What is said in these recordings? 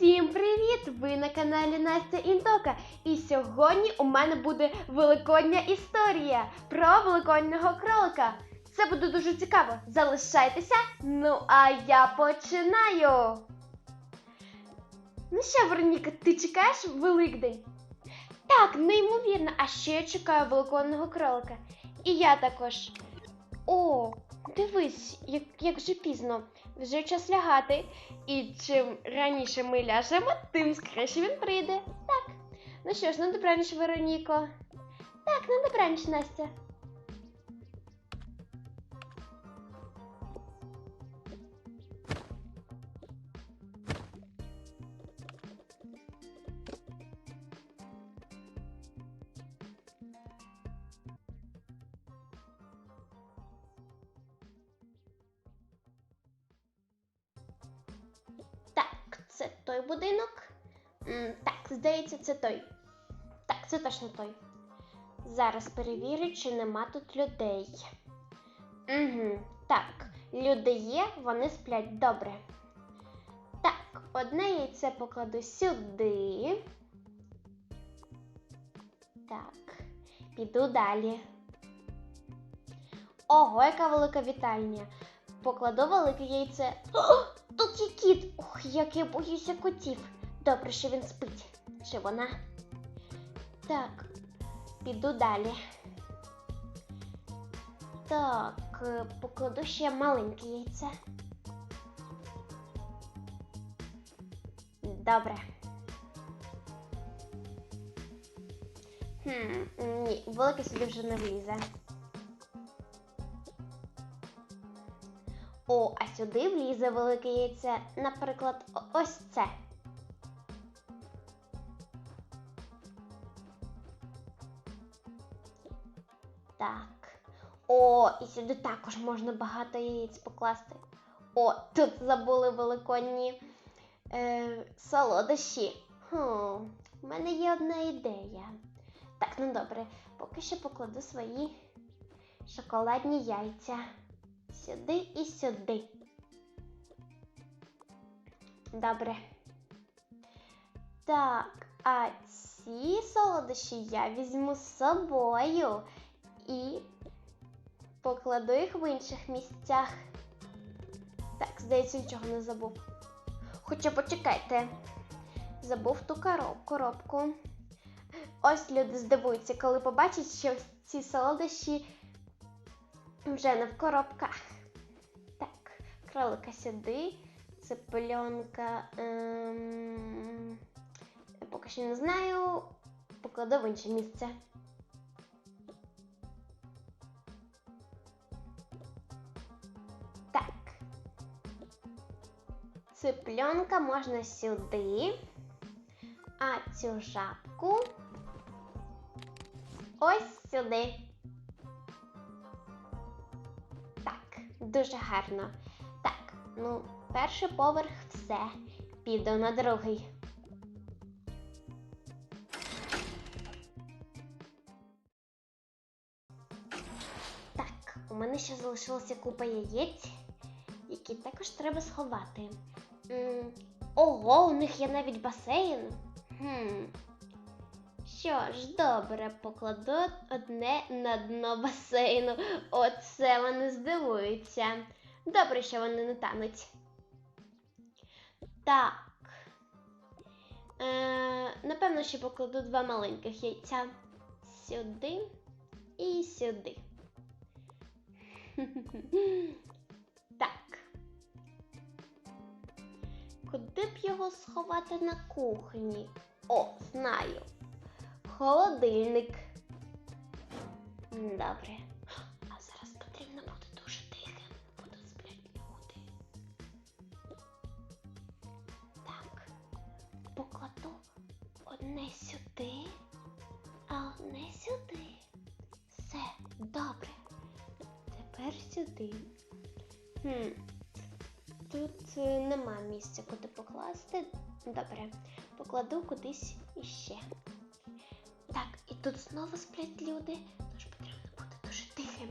Усім привіт! Ви на каналі Настя Інтока. І сьогодні у мене буде великодня історія про великоднього кролика. Це буде дуже цікаво. Залишайтеся. Ну а я починаю. Ну що, Вероніка, ти чекаєш Великдень? Так, неймовірно. А ще я чекаю великодного кролика. І я також. О, дивись, як, як же пізно. Вже час лягати. І чим раніше ми ляжемо, тим скоріше він прийде. Так. Ну що ж, на добраніч, Вероніко. Так, на добраніч, Настя. Це той будинок. Так, здається, це той. Так, це точно той. Зараз перевірю, чи нема тут людей. Угу, так, люди є, вони сплять добре. Так, одне яйце покладу сюди. Так, піду далі. Ого, яка велика вітальня. Покладу велике яйце. О, тут є кіт. Ох, як я боюся котів. Добре, що він спить. Чи вона? Так, піду далі. Так, е, покладу ще маленьке яйце. Добре. Хм, ні, велике сюди вже не влізе. О, а сюди влізе велике яйце, наприклад, ось це. Так. О, і сюди також можна багато яєць покласти. О, тут забули великодні е, солодощі. Хм, у мене є одна ідея. Так, ну добре, поки що покладу свої шоколадні яйця. Сюди і сюди. Добре. Так, а ці солодощі я візьму з собою і покладу їх в інших місцях. Так, здається, нічого не забув. Хоча почекайте. Забув ту коробку. Ось люди здивуються, коли побачать, що ці солодощі вже не в коробках. Кролика сюди, ципленка. Ем... я Поки що не знаю. Покладу в інше місце. Так. Ципленка можна сюди, а цю жабку ось сюди. Так, дуже гарно. Ну, перший поверх все. Піду на другий. Так, у мене ще залишилася купа яєць, які також треба сховати. М, Ого, у них є навіть басейн. Хм. Що ж, добре, покладу одне на дно басейну. Оце вони здивуються. Добре, що вони не тануть. Так. Е, напевно, ще покладу два маленьких яйця. Сюди і сюди. Так. Куди б його сховати на кухні? О, знаю. Холодильник. Добре. Місця, куди покласти. Добре, покладу кудись іще. Так, і тут знову сплять люди, тож потрібно бути дуже тихим.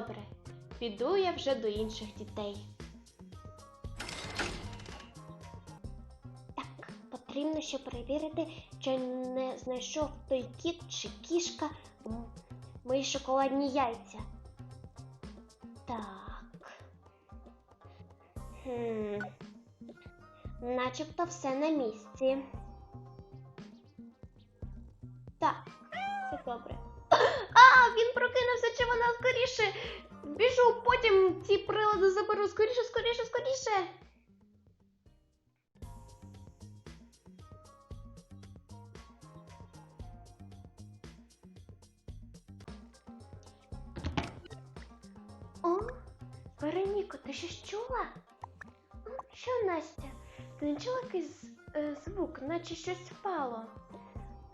Добре. Піду я вже до інших дітей. Так, потрібно ще перевірити, чи не знайшов той кіт чи кішка мої шоколадні яйця. Так. Хм. Начебто все на місці. Так, все добре. Він прокинувся, чи вона скоріше. Біжу, потім ці прилади заберу. Скоріше, скоріше, скоріше. О, Вероніко, ти щось чула? Що, Настя? Ти не чула якийсь е, звук, наче щось впало?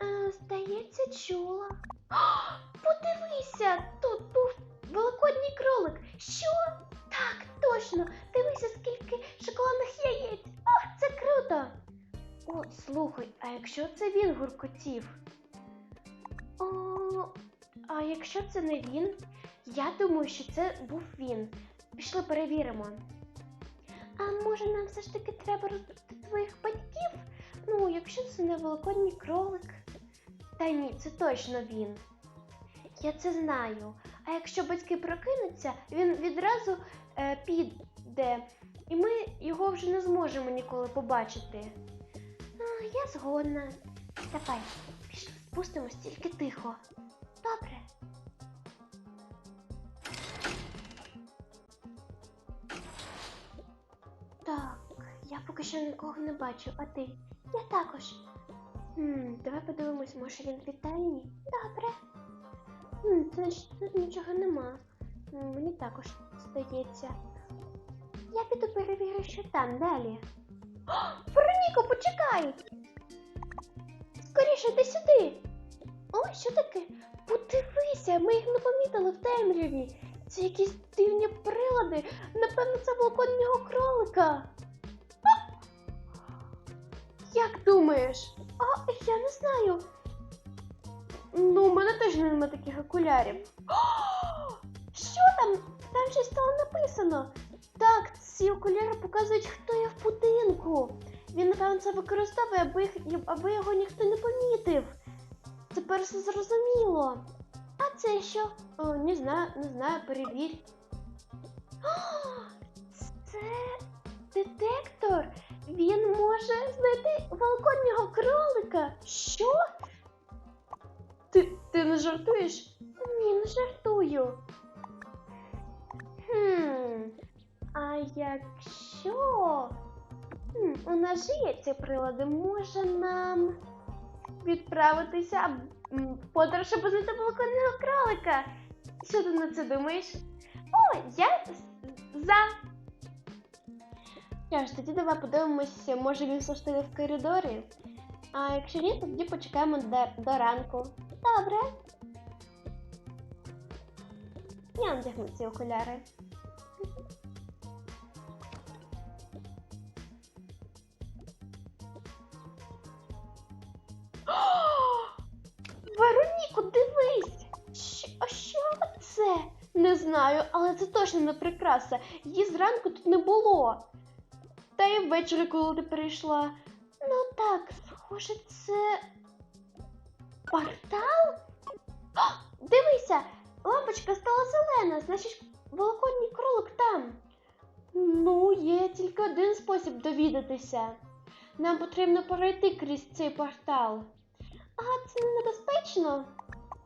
Е, здається, чула. О, подивися, тут був великодній кролик. Що? Так, точно. Дивися, скільки шоколадних яєць. О, це круто. О, слухай, а якщо це він гуркотів? О, а якщо це не він? Я думаю, що це був він. Пішли перевіримо. А може нам все ж таки треба розбудити твоїх батьків? Ну, якщо це не великодній кролик. Та ні, це точно він. Я це знаю. А якщо батьки прокинуться, він відразу е, піде, і ми його вже не зможемо ніколи побачити. А, я згодна. Давай, пішли, спустимось тільки тихо. Добре. Так, я поки що нікого не бачу, а ти? Я також. Хм, давай подивимось, може він в вітальні? Добре. Значить тут нічого нема. Мені також здається. Я піду перевірю, що там далі. О, Вероніко, почекай! Скоріше йди сюди. О, що таке? Подивися, ми їх не помітили в темряві. Це якісь дивні прилади. Напевно, це великоднього кролика. Як думаєш? А, я не знаю. Ну, у мене теж немає таких окулярів. Що там? Там щось стало написано. Так, ці окуляри показують, хто є в будинку. Він, напевно, це використовує, аби, аби його ніхто не помітив. Тепер все зрозуміло. А це що? О, не знаю, не знаю, перевір. Це детектор. Він може знайти великоднього кролика. Що? Жартуєш? Ні, не жартую. Хм. А якщо хм, у нас же є ці прилади, може нам відправитися в подорож аби знайти великодного кролика? Що ти на це думаєш? О, я за. Що ж, тоді давай подивимося, може він таки в коридорі. А якщо ні, то тоді почекаємо до, до ранку. Добре. Я надягну ці окуляри. Вероніко, дивись! Що, що це? Не знаю, але це точно не прикраса. Її зранку тут не було. Та й ввечері, коли ти прийшла. Ну так, схоже, це. Портал? О, дивися! Лампочка стала зелена, значить, великодній кролик там. Ну, є тільки один спосіб довідатися. Нам потрібно пройти крізь цей портал. А це не небезпечно?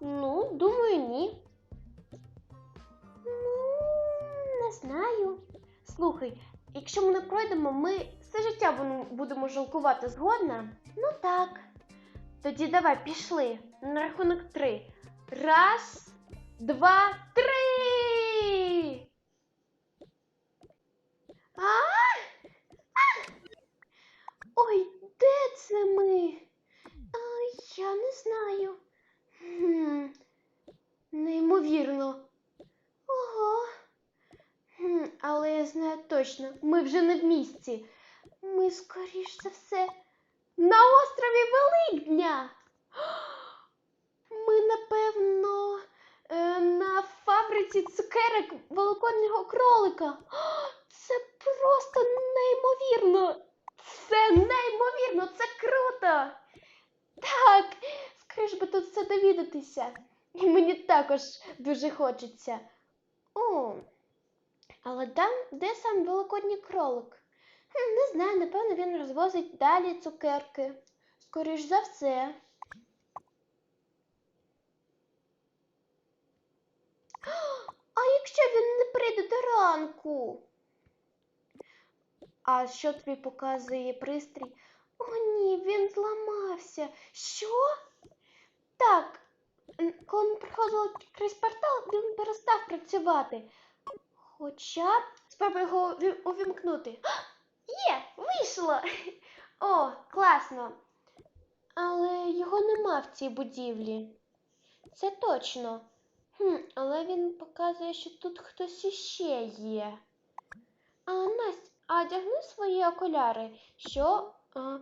Ну, думаю, ні. Ну, не знаю. Слухай, якщо ми не пройдемо, ми все життя будемо жалкувати згодна? Ну так. Тоді давай пішли. На рахунок три. Раз, два, три. А? А! Ой, де це ми? А, я не знаю. Хм, неймовірно. Ого. Хм, але я знаю точно, ми вже не в місті. Ми, скоріш за все, на острові Великдня. Ми, напевно, е, на фабриці цукерок великоднього кролика. Це просто неймовірно. Це неймовірно, це круто. Так, скоріш би тут все довідатися. І мені також дуже хочеться. О, але там, де сам великодній кролик? Не знаю, напевно, він розвозить далі цукерки. Скоріш за все. А якщо він не прийде до ранку? А що тобі показує пристрій? О, ні, він зламався. Що? Так, коли ми проходили крізь портал, він перестав працювати. Хоча б спробуй його увімкнути. Є, вийшло. О, класно. Але його нема в цій будівлі. Це точно. Хм, але він показує, що тут хтось іще є. А, Настя, а одягни свої окуляри. Що? А,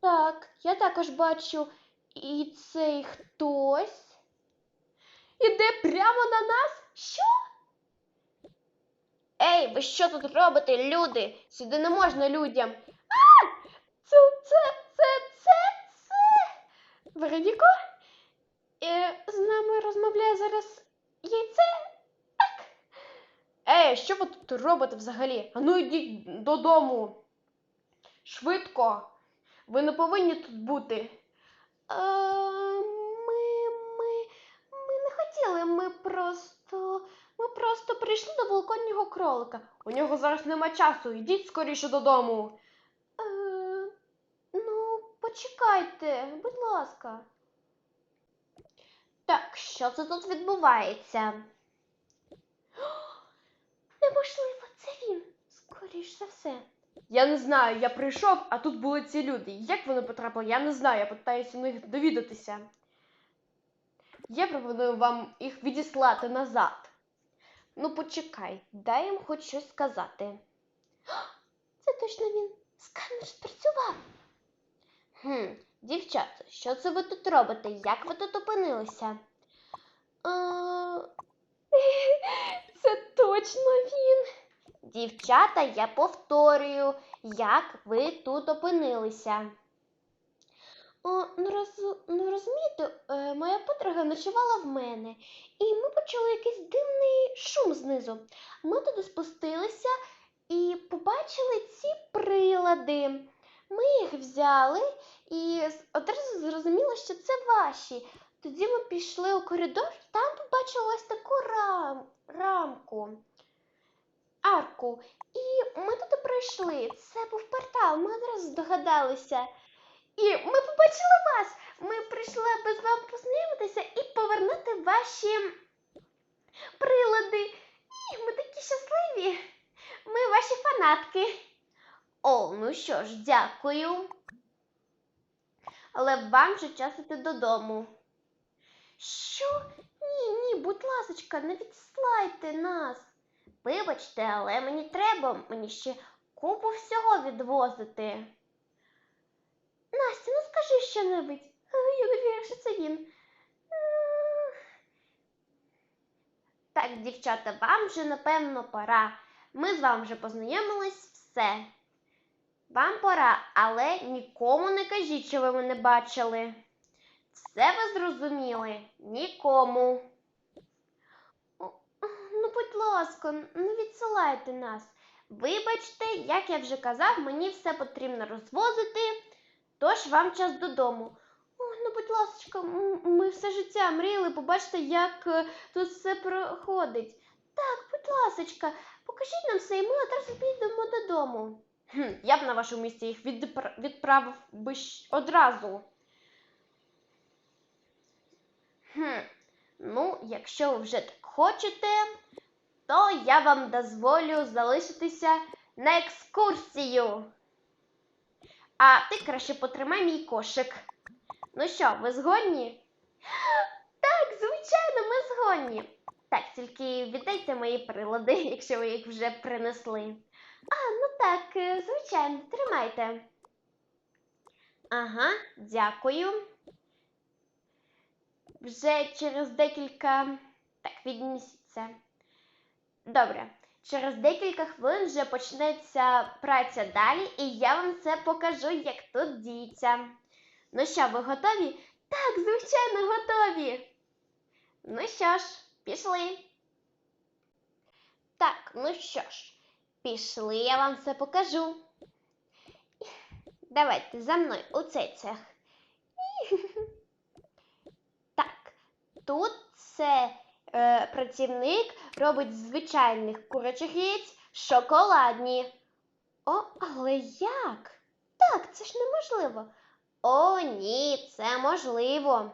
так, я також бачу. І цей хтось. Іде прямо на нас? Що? Ей, ви що тут робите, люди? Сюди не можна людям. А! Це, це, це, це, це. Вероніко? Е, з нами розмовляє зараз яйце? Так. Ей, що ви тут робите взагалі? Ану йдіть додому. Швидко. Ви не повинні тут бути. Е, ми, ми, ми не хотіли, ми просто. Ми просто прийшли до великоднього кролика. У нього зараз нема часу. Йдіть скоріше додому. Е, ну, почекайте, будь ласка. Так, що це тут відбувається? Неможливо, це він. Скоріш за все. Я не знаю, я прийшов, а тут були ці люди. Як вони потрапили, я не знаю, я питаюся у них довідатися. Я пропоную вам їх відіслати назад. Ну, почекай, дай їм хоч щось сказати. Це точно він. Сканер спрацював. Хм, дівчата, що це ви тут робите? Як ви тут опинилися? Це точно він. Дівчата, я повторюю, як ви тут опинилися. О, ну, роз, ну розумієте, е, моя подруга ночувала в мене, і ми почули якийсь дивний шум знизу. Ми туди спустилися і побачили ці прилади. Ми їх взяли і одразу зрозуміло, що це ваші. Тоді ми пішли у коридор, там побачили ось таку рам, рамку, арку. І ми туди пройшли. Це був портал, ми одразу здогадалися. І ми побачили вас. Ми прийшли, аби з вами познайомитися і повернути ваші прилади. І ми такі щасливі. Ми ваші фанатки. О, ну що ж, дякую. Але вам вже час іти додому. Що? Ні, ні, будь ласочка, не відслайте нас. Вибачте, але мені треба, мені ще купу всього відвозити. Настя, ну скажи що-небудь. Я не вірю, що це він. Так, дівчата, вам вже напевно пора. Ми з вами вже познайомились, все. Вам пора, але нікому не кажіть, що ви мене бачили. Все ви зрозуміли? Нікому. Ну, будь ласка, не відсилайте нас. Вибачте, як я вже казав, мені все потрібно розвозити, тож вам час додому. О, ну, будь ласка, ми все життя мріяли побачити, як е, тут все проходить. Так, будь ласочка, покажіть нам все, і ми одразу підемо додому. Хм, я б на вашому місці їх відправив би одразу. Хм, ну, якщо ви вже так хочете, то я вам дозволю залишитися на екскурсію. А ти краще потримай мій кошик. Ну що, ви згодні? Так, звичайно, ми згодні. Так, тільки віддайте мої прилади, якщо ви їх вже принесли. А, ну так, е, звичайно, тримайте. Ага, дякую. Вже через декілька. Так, віднесіться. Добре. Через декілька хвилин вже почнеться праця далі, і я вам це покажу, як тут діється. Ну що, ви готові? Так, звичайно, готові. Ну що ж, пішли. Так, ну що ж, пішли, я вам це покажу. Давайте за мною у цей цех. Так, тут це е, працівник робить з звичайних курячих яєць шоколадні. О, але як? Так, це ж неможливо. О, ні, це можливо.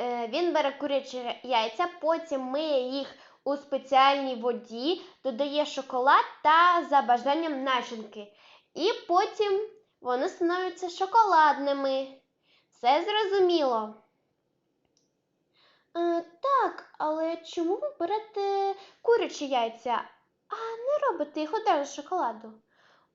Е, він бере курячі яйця, потім миє їх у спеціальній воді, додає шоколад та за бажанням начинки. І потім вони становляться шоколадними. Все зрозуміло. Е, так, але чому ви берете курячі яйця, а не робите їх одразу з шоколаду?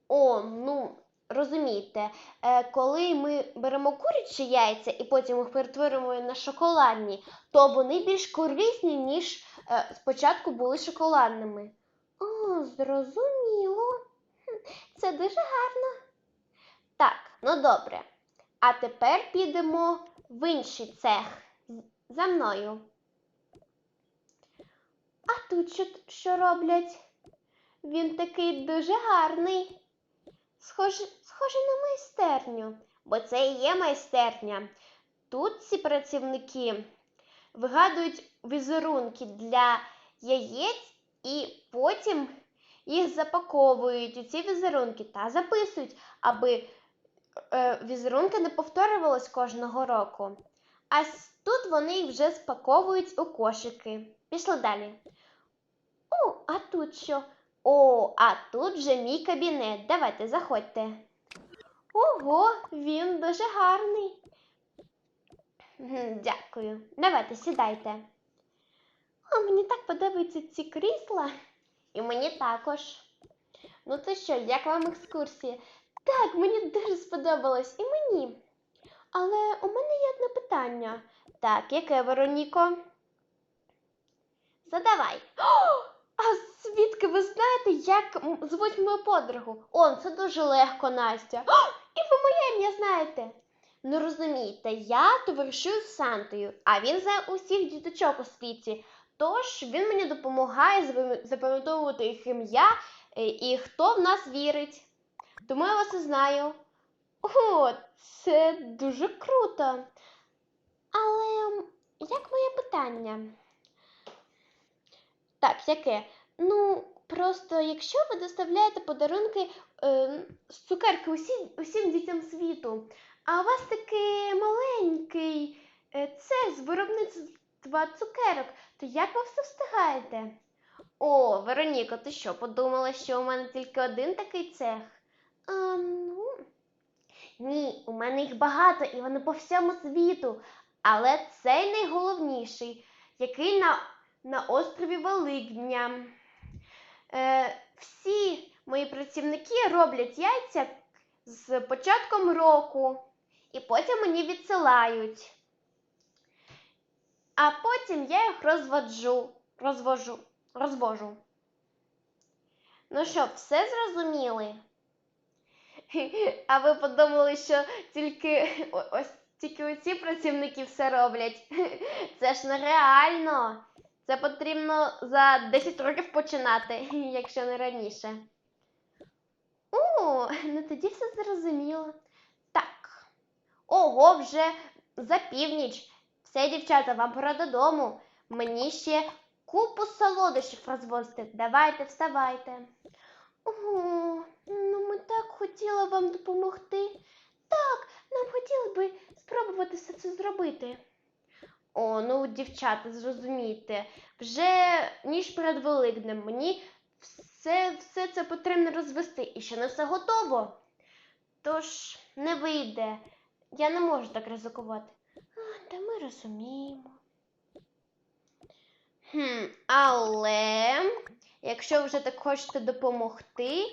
О, ну, розумієте, е, коли ми беремо курячі яйця і потім їх перетворюємо на шоколадні, то вони більш корисні, ніж е, спочатку були шоколадними. О, зрозуміло. Це дуже гарно. Так, ну добре. А тепер підемо в інший цех. За мною. А тут що, що роблять? Він такий дуже гарний. Схоже, схоже на майстерню, бо це і є майстерня. Тут ці працівники вигадують візерунки для яєць і потім їх запаковують у ці візерунки та записують, аби е, візерунки не повторювались кожного року. А тут вони їх вже спаковують у кошики. Пішли далі. О, а тут що? О, а тут вже мій кабінет. Давайте, заходьте. Ого, він дуже гарний. Дякую. Давайте, сідайте. О, мені так подобаються ці крісла. І мені також. Ну то що, як вам екскурсія? Так, мені дуже сподобалось і мені. Але у мене є одне питання. Так, яке, Вероніко? Задавай. О, а звідки ви знаєте, як звуть мою подругу? Он, це дуже легко, Настя. О, і ви моє ім'я знаєте. Ну розумієте, я товаришую з Сантою, а він за усіх діточок у світі. Тож він мені допомагає запам'ятовувати їх ім'я е, і хто в нас вірить. Тому я вас і знаю. О, це дуже круто. Але як моє питання? Так, яке? Ну, просто якщо ви доставляєте подарунки е, з цукерки усім, усім дітям світу, а у вас такий маленький е, цех з виробництва цукерок, то як ви все встигаєте? О, Вероніко, ти що, подумала, що у мене тільки один такий цех? А, ну, ні, у мене їх багато і вони по всьому світу. Але цей найголовніший, який на, на острові Великдня. Е, всі мої працівники роблять яйця з початком року і потім мені відсилають. А потім я їх розводжу, розвожу, розвожу. Ну що, все зрозуміли? А ви подумали, що тільки ось тільки оці працівники все роблять? Це ж нереально. Це потрібно за 10 років починати, якщо не раніше. О, ну тоді все зрозуміло. Так. Ого, вже за північ. Все, дівчата, вам пора додому. Мені ще купу солодощів розвозити. Давайте, вставайте. Ого, ну ми так хотіли вам допомогти. Так, нам хотіли би спробувати все це зробити. О, ну, дівчата, зрозумійте, вже ніж перед Великднем мені все, все це потрібно розвести і ще не все готово. Тож не вийде. Я не можу так ризикувати. А, та ми розуміємо. Хм, але якщо вже так хочете допомогти,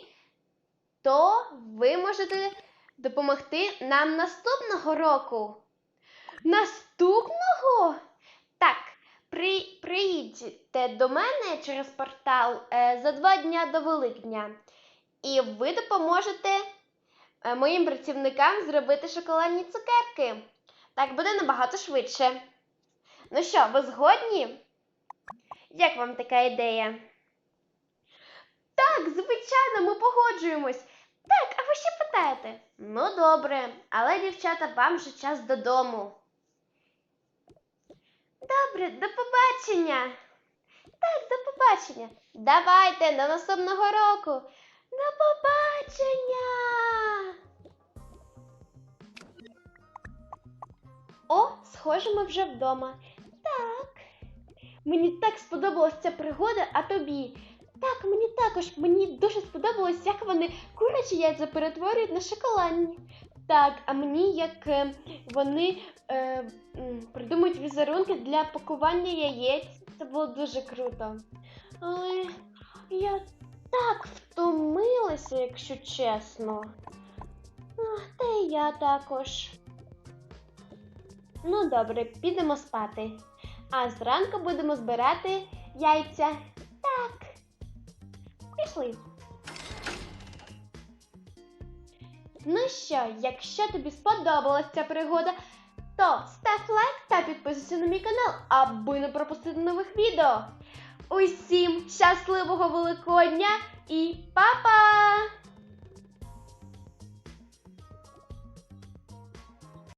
то ви можете допомогти нам наступного року. Наступного? Так, при, приїдьте до мене через портал е, за два дня до Великдня, і ви допоможете е, моїм працівникам зробити шоколадні цукерки. Так буде набагато швидше. Ну що, ви згодні? Як вам така ідея? Так, звичайно, ми погоджуємось. Так, а ви ще питаєте? Ну, добре, але, дівчата, вам вже час додому. Добре, до побачення. Так, до побачення. Давайте до наступного року. До побачення. О, схоже, ми вже вдома. Так. Мені так сподобалася ця пригода, а тобі. Так, мені також. Мені дуже сподобалось, як вони курячі яйця перетворюють на шоколадні. Так, а мені як е, вони е, придумують візерунки для пакування яєць. Це було дуже круто. Але я так втомилася, якщо чесно. Та й я також. Ну, добре, підемо спати. А зранку будемо збирати яйця. Так. Пішли. Ну що, якщо тобі сподобалася ця пригода, то став лайк та підписуйся на мій канал, аби не пропустити нових відео. Усім щасливого Великодня і па-па!